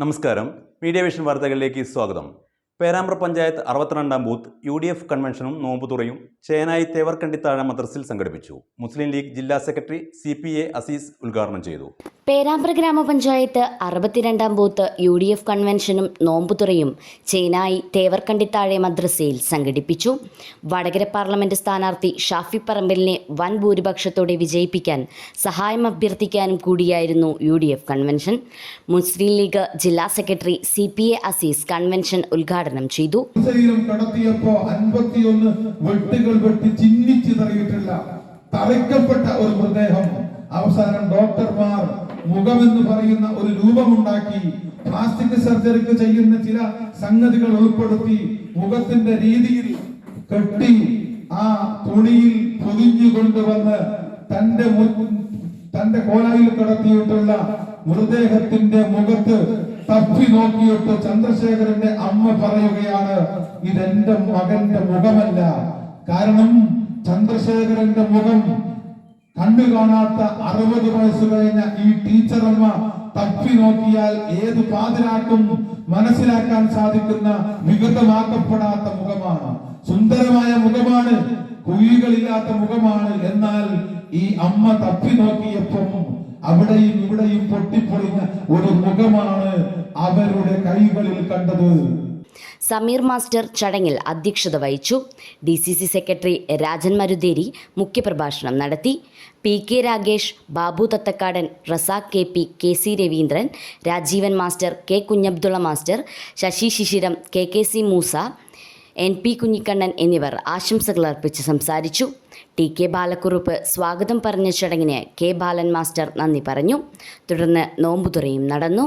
നമസ്കാരം. Media vision വാർത്തകളിലേക്ക് സ്വാഗതം. പേരാമ്പ്ര പഞ്ചായത്ത് അറുപത്തിരണ്ടാം ബൂത്ത് യു ഡി എഫ് കൺവെൻഷനും നോമ്പുതുറയും ചേനായി തേവർക്കണ്ടിത്താഴ മദ്രസിൽ സംഘടിപ്പിച്ചു. മുസ്ലിം ലീഗ് ജില്ലാ secretary C P A Aziz ഉദ്ഘാടനം ചെയ്തു. പേരാമ്പ്ര ഗ്രാമപഞ്ചായത്ത് അറുപത്തിരണ്ടാം ബൂത്ത് യു ഡി എഫ് കൺവെൻഷനും നോമ്പുതുറയും ചേനായി തേവർക്കണ്ടിത്താഴെ മദ്രസയിൽ സംഘടിപ്പിച്ചു. വടകര പാർലമെന്റ് സ്ഥാനാർത്ഥി ഷാഫി പറമ്പലിനെ വൻ ഭൂരിപക്ഷത്തോടെ വിജയിപ്പിക്കാൻ സഹായം അഭ്യർത്ഥിക്കാനും കൂടിയായിരുന്നു U D F convention. Muslim League ജില്ലാ secretary C P A Aziz convention ഉദ്ഘാടനം ചെയ്തു. ശരീരം കടത്തിയപ്പോ അൻപത്തിയൊന്ന് വെട്ടുകൾ വെട്ടി ചിഹ്നിച്ച് തറയിട്ടില്ല തറയ്ക്കപ്പെട്ട ഒരു മൃതദേഹം. അവസാനം ഡോക്ടർമാർ മുഖമെന്ന് പറയുന്ന ഒരു രൂപമുണ്ടാക്കി പ്ലാസ്റ്റിക് സർജറിക്ക് ചെയ്യുന്ന ചില സംഗതികൾ ഉൾപ്പെടുത്തി മുഖത്തിന്റെ രീതിയിൽ കെട്ടി ആ തുണിയിൽ പൊതിഞ്ഞു കൊണ്ടുവന്ന് തന്റെ തന്റെ കോലായിൽ കടത്തിയിട്ടുള്ള മൃതദേഹത്തിന്റെ മുഖത്ത് തപ്പി നോക്കിയിട്ട് ചന്ദ്രശേഖരന്റെ അമ്മ പറയുകയാണ് ഇതെന്റെ മകന്റെ മുഖമല്ല. കാരണം ചന്ദ്രശേഖരന്റെ മുഖം കണ്ണു കാണാത്ത അറുപത് വയസ്സ് കഴിഞ്ഞ ഈ ടീച്ചറമ്മ തപ്പി നോക്കിയാൽ ഏത് പാതിരാക്കും മനസ്സിലാക്കാൻ സാധിക്കുന്ന വികൃതമാക്കപ്പെടാത്ത മുഖമാണ്. സുന്ദരമായ മുഖമാണ് കുഴികളില്ലാത്ത മുഖമാണ്. എന്നാൽ ഈ അമ്മ തപ്പി നോക്കിയപ്പം അവിടെയും ഇവിടെയും പൊട്ടിപ്പൊളിഞ്ഞ ഒരു മുഖമാണ് അവരുടെ കൈകളിൽ കണ്ടത്. സമീർ മാസ്റ്റർ ചടങ്ങിൽ അധ്യക്ഷത വഹിച്ചു. D C C secretary Rajan Maruteri മുഖ്യപ്രഭാഷണം നടത്തി. P K Ragesh Babu Thathakkadan Razak K P K C Raveendran Rajeevan master K Kunhabdulla master Sasi Sisiram K K C Moosa N P Kunhikannan എന്നിവർ ആശംസകൾ അർപ്പിച്ച് സംസാരിച്ചു. T K Balakurup സ്വാഗതം പറഞ്ഞ ചടങ്ങിന് K ബാലൻ master നന്ദി പറഞ്ഞു. തുടർന്ന് നോമ്പുതുറയും നടന്നു.